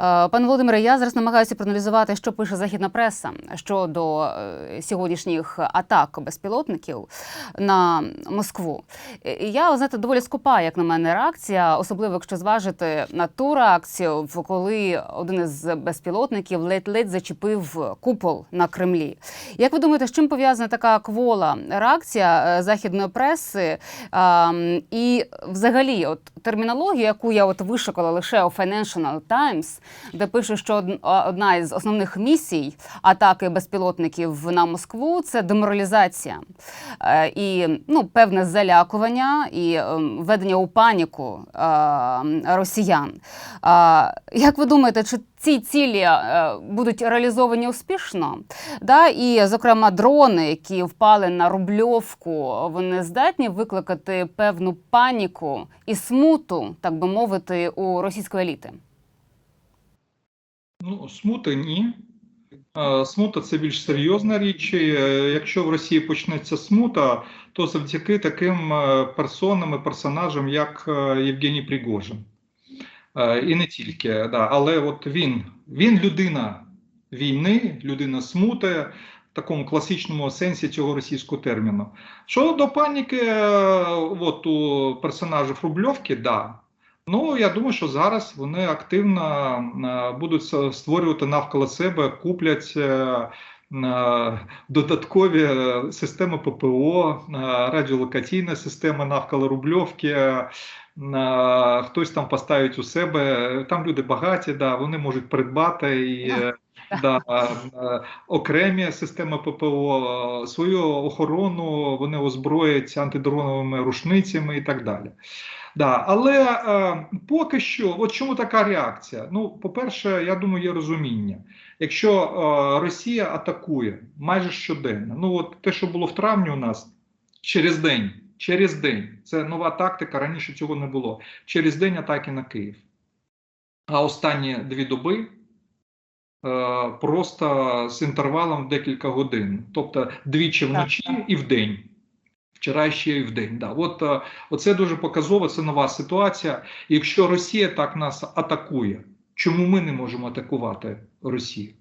Е, Пане Володимире, я зараз намагаюся проаналізувати, що пише західна преса щодо е, сьогоднішніх атак безпілотників на Москву. Е, Я знаєте, доволі скупа, як на мене, реакція, особливо якщо зважити на ту реакцію, коли один із безпілотників ледь-ледь зачепив купол на Кремлі. Як ви думаєте, з чим пов'язана така квола реакція західної преси? І взагалі, от термінологія, яку я от вишукала лише у Financial Times, де пише, що одна із основних місій атаки безпілотників на Москву це деморалізація е, і ну, певне залякування і ем, введення у паніку е, росіян. А, Як ви думаєте, чи ці цілі е, будуть реалізовані успішно? Да? І, зокрема, дрони, які впали на Рубльовку, вони здатні викликати певну паніку і смуту, так би мовити, у російської еліти. Ну, смута ні. Смута це більш серйозна річ. Е, Якщо в Росії почнеться смута, то завдяки таким е, персонам і персонажам, як е, Євгеній Пригожин. І не тільки, да. але от він, він людина війни, людина смути такому класичному сенсі цього російського терміну. Що до паніки, от у персонажів Рубльовки, да. Ну, я думаю, що зараз вони активно е, будуть створювати навколо себе, куплять е, е, додаткові системи ППО, радіолокаційна система навколо Рубльовки. Хтось там поставить у себе. Там люди багаті, да, вони можуть придбати і да, е, окремі системи ППО, свою охорону вони озброять антидроновими рушницями і так далі. Да, але е, поки що, от чому така реакція? Ну, по-перше, я думаю, є розуміння. Якщо е, Росія атакує майже щоденно, ну от те, що було в травні у нас через день, через день, це нова тактика, раніше цього не було. Через день атаки на Київ. А останні дві доби просто з інтервалом в декілька годин, тобто двічі вночі і в день. Вчора ще і день. Да. От е, оце дуже показово, це нова ситуація. Якщо Росія так нас атакує, чому ми не можемо атакувати Росію?